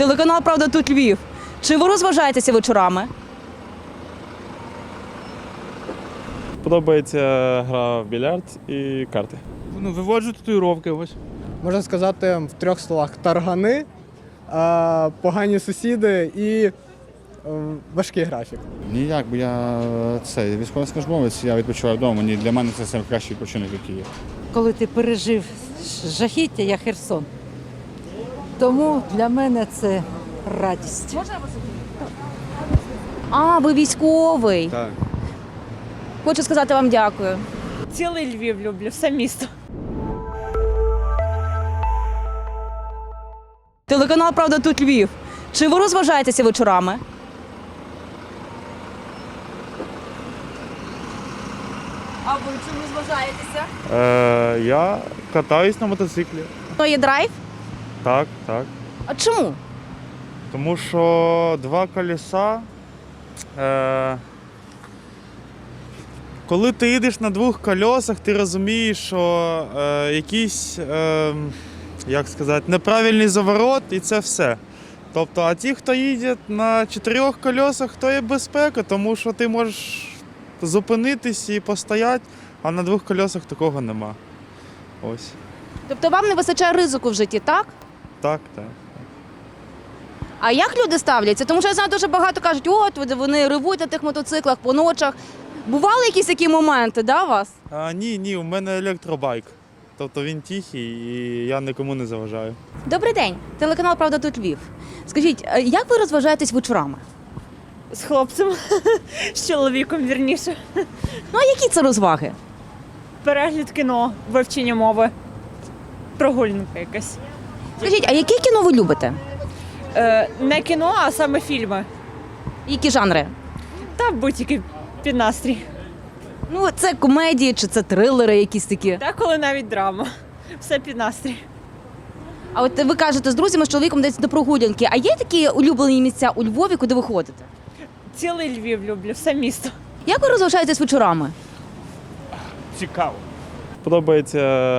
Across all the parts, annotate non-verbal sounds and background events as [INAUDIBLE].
Телеканал Правда тут Львів. Чи ви розважаєтеся вечорами? Подобається гра в більярд і карти. Ну, виводжу татуїровки ось. можна сказати, в трьох словах таргани, е, погані сусіди і е, важкий графік. Ніяк, бо я це військовослужбовець, я відпочиваю вдома. Мені для мене це найкращий відпочинок, який є. коли ти пережив жахіття, я Херсон. Тому для мене це радість. Можна вас? А, ви військовий. Так. Хочу сказати вам дякую. Цілий Львів люблю, все місто. Телеканал Правда тут Львів. Чи ви розважаєтеся вечорами? А ви чим розважаєтеся? Е, я катаюсь на мотоциклі. То є драйв? Так, так. А чому? Тому що два колеса. Е, коли ти їдеш на двох колесах, ти розумієш, що е, якийсь, е, як сказати, неправильний заворот і це все. Тобто, а ті, хто їде на чотирьох колесах, то є безпека, тому що ти можеш зупинитись і постояти, а на двох колесах такого нема. Ось. Тобто вам не вистачає ризику в житті, так? Так, так. А як люди ставляться? Тому що я знаю, дуже багато кажуть, от вони ревуть на тих мотоциклах по ночах. Бували якісь такі моменти, да, у вас? А, ні, ні, у мене електробайк. Тобто він тихий і я нікому не заважаю. Добрий день, телеканал Правда тут Львів. Скажіть, е, як ви розважаєтесь вечорами? З хлопцем, з чоловіком вірніше. Ну а які це розваги? Перегляд кіно, вивчення мови, прогулянка якась. Скажіть, а яке кіно ви любите? Е, не кіно, а саме фільми. Які жанри? Та будь-який під настрій. Ну, це комедії чи це трилери якісь такі. Та коли навіть драма. Все під настрій. А от ви кажете з друзями, з чоловіком десь до прогулянки. А є такі улюблені місця у Львові, куди ви ходите? Цілий Львів люблю, все місто. Як ви розважаєтесь вечорами? Цікаво. Подобається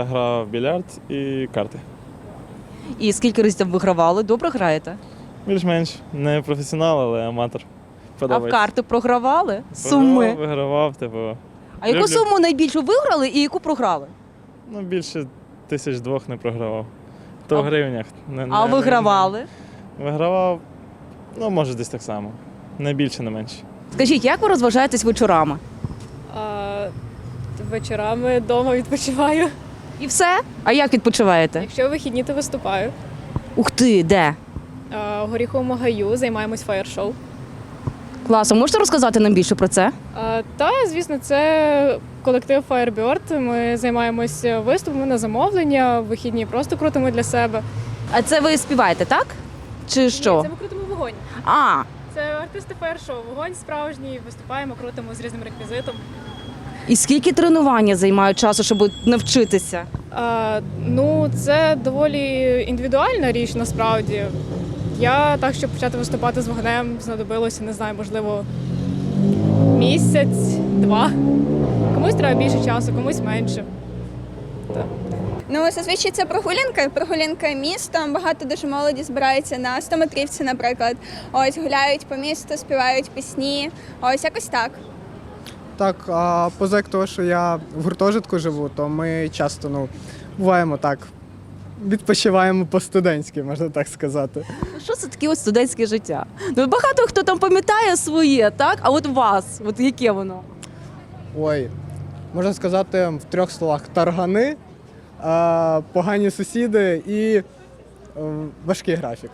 гра в більярд і карти. І скільки разів там вигравали? Добре граєте? Більш-менш не професіонал, але аматор. А в карти програвали? Вигравав, Суми. Вигравав, типу. А яку люблю. суму найбільшу виграли і яку програли? Ну, більше тисяч двох не програвав. То А- в гривнях. Не, А не- вигравали? не- Вигравав, ну, може, десь так само. Не більше, не менше. Скажіть, як ви розважаєтесь вечорами? А, вечорами вдома відпочиваю. І все? А як відпочиваєте? Якщо вихідні, то виступаю. Ух ти, де? В Горіховому гаю займаємось фаєр-шоу. Класно, можете розказати нам більше про це? А, та, звісно, це колектив Firebird. Ми займаємося виступами на замовлення, в вихідні просто крутимо для себе. А це ви співаєте, так? Чи що? Ні, це ми крутимо вогонь. А, Це артисти фаєр-шоу. Вогонь справжній, виступаємо, крутимо з різним реквізитом. І скільки тренування займають часу, щоб навчитися? А, ну, це доволі індивідуальна річ насправді. Я так, щоб почати виступати з вогнем, знадобилося, не знаю, можливо, місяць, два. Комусь треба більше часу, комусь менше. Ну, зазвичай це прогулянка, прогулянка містом. Багато дуже молоді збирається на 100 метрівці, наприклад. Ось гуляють по місту, співають пісні. Ось якось так. Так, а поза як того, що я в гуртожитку живу, то ми часто ну, буваємо так. Відпочиваємо по-студентськи, можна так сказати. Що це таке ось студентське життя? Ну багато хто там пам'ятає своє, так? А от вас, от яке воно? Ой, можна сказати, в трьох словах таргани, е, погані сусіди і е, важкий графік.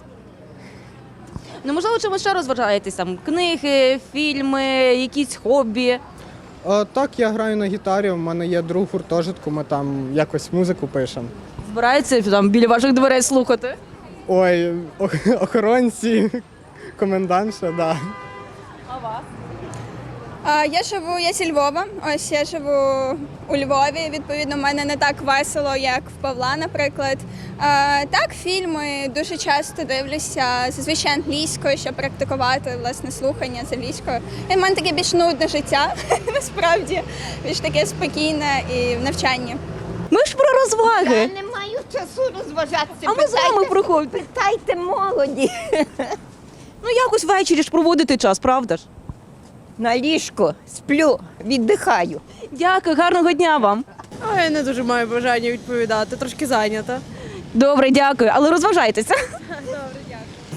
Ну можливо, чимось ще розважаєтесь там книги, фільми, якісь хобі. Е, так, я граю на гітарі, у мене є друг гуртожитку, ми там якось музику пишемо. Збирається там біля ваших дверей слухати. Ой, ох- [LAUGHS] охоронці, комендантша, да. А, я живу, я зі Львова. Ось я живу у Львові. Відповідно, в мене не так весело, як в Павла, наприклад. Так, фільми дуже часто дивлюся, зазвичай англійською, щоб практикувати власне слухання з англійською. І в мене таке більш нудне життя, [LAUGHS] насправді, більш таке спокійне і в навчанні. Ми ж про розваги. Я не маю часу розважатися. А ми з вами проходимо. Питайте молоді. Ну якось ввечері ж проводити час, правда ж? На ліжко сплю, віддихаю. Дякую, гарного дня вам. А я не дуже маю бажання відповідати, трошки зайнята. Добре, дякую, але розважайтеся.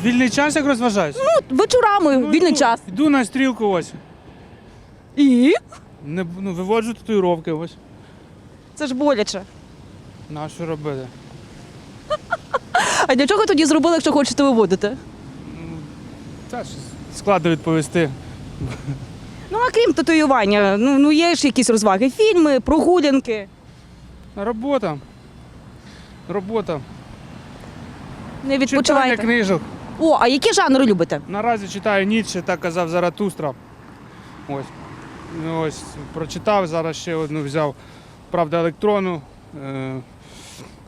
Вільний час як розважаюсь? Ну, вечорами, вільний йду, час. Йду на стрілку ось. І? Не, ну, виводжу татуїровки ось. Це ж боляче. На що робити? А для чого тоді зробили, якщо хочете виводити? Та ж складно відповісти. Ну, а крім татуювання, ну, ну є ж якісь розваги, фільми, прогулянки. Робота. Робота. Не Читання відпочиваєте. книжок. О, а які жанри любите? Наразі читаю Ніцше, так казав Заратустра. Ось. Ну, ось прочитав, зараз ще одну взяв. Правда, електронну. Е,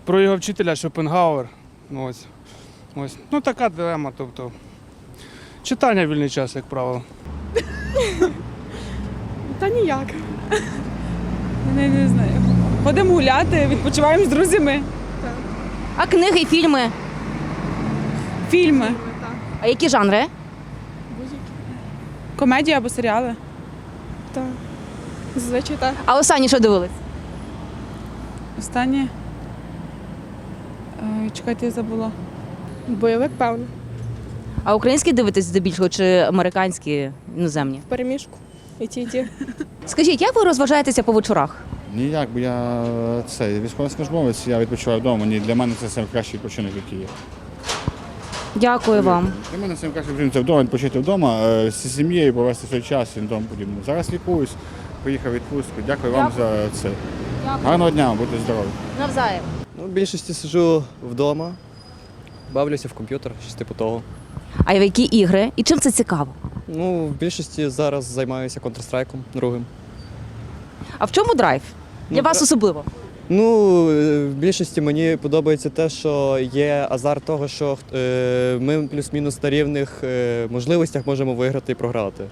про його вчителя Шопенгауер. Ну, Ось. Ось. Ну, така дилема. Тобто. Читання в вільний час, як правило. Та ніяк. Не, не знаю. Ходимо гуляти, відпочиваємо з друзями. А книги, фільми? Фільми, А які жанри? комедії або серіали. Так. Зазвичай так. А останні що дивились? Останнє. Е, Чекайте, я забула. Бойовик, певно. А українські дивитесь здебільшого чи американські іноземні? Перемішку. І ті, і ті. Скажіть, як ви розважаєтеся по вечорах? Ніяк, бо я це військовослужбовець, я відпочиваю вдома. Ні, для мене це найкращий відпочинок, який є. Дякую вам. Для мене найкращий відпочинок це вдома відпочити вдома, е, з сім'єю провести свій час і тому подібне. Зараз лікуюсь, поїхав у відпустку. Дякую вам за це. Гарного дня, будьте здорові. Навзаєм. Ну, в більшості сиджу вдома, бавлюся в комп'ютер, щось типу того. А в які ігри? І чим це цікаво? Ну, в більшості зараз займаюся Counter-Strike другим. А в чому драйв? Для Ну, вас дра- особливо. Ну, е, в більшості мені подобається те, що є азарт того, що е, ми плюс-мінус на рівних е, можливостях можемо виграти і програти.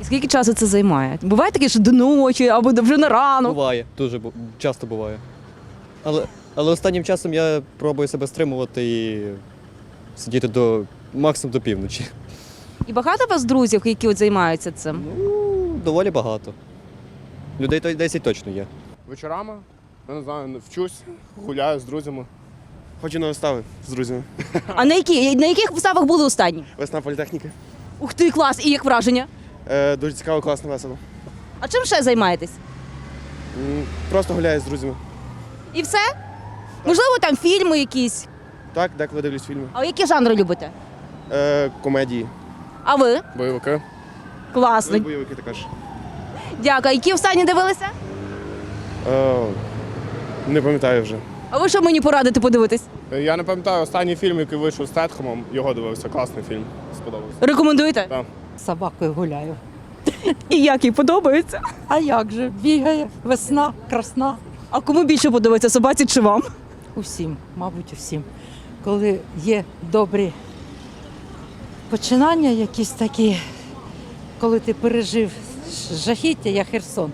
І скільки часу це займає? Буває таке, що до ночі або до- вже на ранок. Буває, дуже бу- часто буває. Але, але останнім часом я пробую себе стримувати і сидіти до максимум до півночі. І багато у вас друзів, які от займаються цим? Ну, доволі багато. Людей то 10 точно є. Вечорами, я не знаю, вчусь, гуляю з друзями. Ходжу на вистави з друзями. А на які на яких виставах були останні? Весна політехніки. Ух ти, клас! І як враження? Е, дуже цікаво, класно, весело. А чим ще займаєтесь? М, Просто гуляю з друзями. І все? Можливо, там фільми якісь. Так, деколи дивлюсь фільми. А які жанри любите? Е, комедії, А ви? бойовики. Класно. Бойовики також. Дякую. А які останні дивилися? Е, не пам'ятаю вже. А ви що мені порадите подивитись? Я не пам'ятаю останній фільм, який вийшов з Тетхомом. Його дивився. Класний фільм. Сподобався. Рекомендуєте? Так. З собакою гуляю. І як їй подобається? А як же? Бігає, весна, красна. А кому більше подобається собаці чи вам? Усім, мабуть, усім. Коли є добрі починання, якісь такі, коли ти пережив жахіття, я Херсон.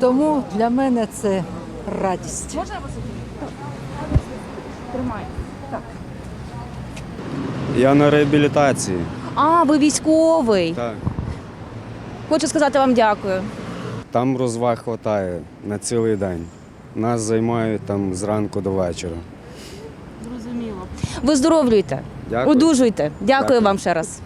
Тому для мене це радість. Можна я вас Тримай. Я на реабілітації. А, ви військовий. Так. Хочу сказати вам дякую. Там розваг вистачає на цілий день. Нас займають там зранку до вечора. Виздоровлюйте, Дякую. одужуйте. Дякую Дякую. вам ще раз.